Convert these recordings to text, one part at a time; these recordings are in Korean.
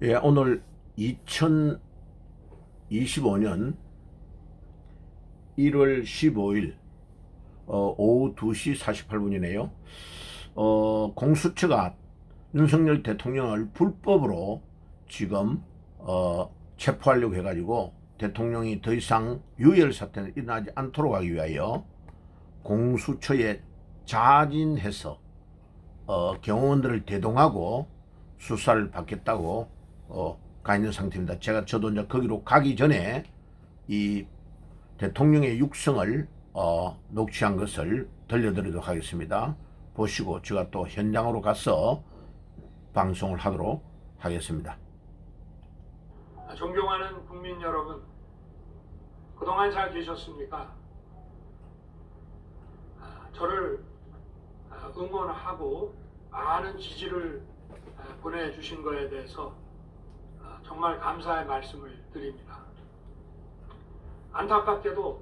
예, 오늘 2025년 1월 15일 어, 오후 2시 48분이네요. 어, 공수처가 윤석열 대통령을 불법으로 지금 어, 체포하려고 해가지고 대통령이 더 이상 유혈 사태는 일어나지 않도록 하기 위하여 공수처에 자진해서 어, 경호원들을 대동하고 수사를 받겠다고 어, 가 있는 상태입니다. 제가 저도 이제 거기로 가기 전에 이 대통령의 육성을 어, 녹취한 것을 들려드리도록 하겠습니다. 보시고 제가 또 현장으로 가서 방송을 하도록 하겠습니다. 존경하는 국민 여러분, 그동안 잘 계셨습니까? 아, 저를 아, 응원하고 많은 지지를 아, 보내주신 것에 대해서 아, 정말 감사의 말씀을 드립니다. 안타깝게도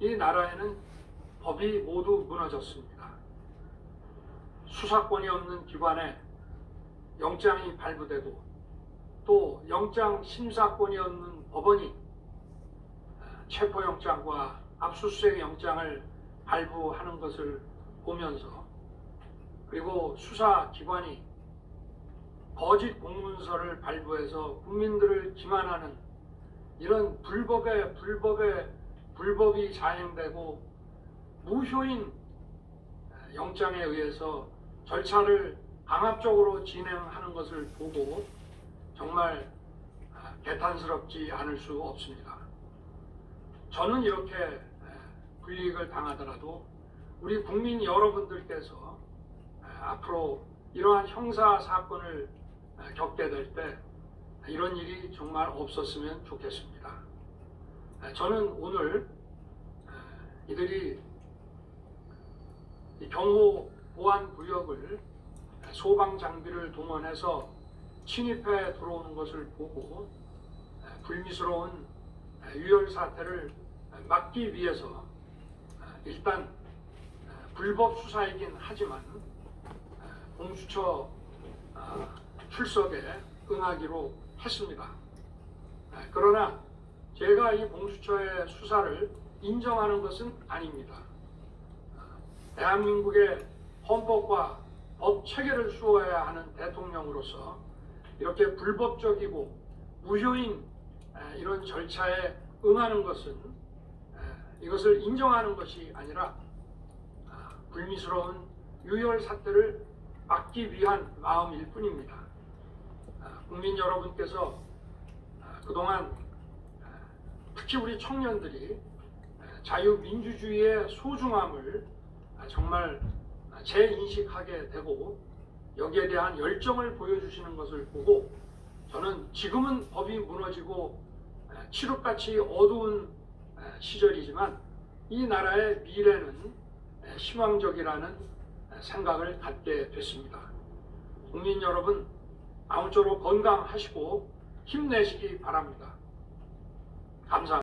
이 나라에는 법이 모두 무너졌습니다. 수사권이 없는 기관에 영장이 발부되고 또 영장 심사권이 없는 법원이 체포영장과 압수수색 영장을 발부하는 것을 보면서 그리고 수사기관이 거짓 공문서를 발부해서 국민들을 기만하는 이런 불법의 불법의 불법이 자행되고 무효인 영장에 의해서 절차를 강압적으로 진행하는 것을 보고 정말 아, 개탄스럽지 않을 수 없습니다. 저는 이렇게 불이익을 당하더라도 우리 국민 여러분들께서 앞으로 이러한 형사 사건을 겪게 될 때 이런 일이 정말 없었으면 좋겠습니다. 저는 오늘 이들이 경호 보안 구역을 소방 장비를 동원해서 침입해 들어오는 것을 보고 불미스러운 유혈 사태를 막기 위해서 일단 불법 수사이긴 하지만 공수처 출석에 응하기로 했습니다. 그러나 제가 이 공수처의 수사를 인정하는 것은 아닙니다. 대한민국의 헌법과 법 체계를 수호해야 하는 대통령으로서 이렇게 불법적이고 무효인 이런 절차에 응하는 것은 이것을 인정하는 것이 아니라 아, 불미스러운 유혈 사태를 막기 위한 마음일 뿐입니다. 아, 국민 여러분께서 아, 그동안 특히 우리 청년들이 자유민주주의의 소중함을 정말 재인식하게 되고 여기에 대한 열정을 보여주시는 것을 보고 저는 지금은 법이 무너지고 칠흑같이 어두운 시절이지만 이 나라의 미래는 희망적이라는 생각을 갖게 됐습니다. 국민 여러분 아무쪼록 건강하시고 힘내시기 바랍니다. 감사합니다.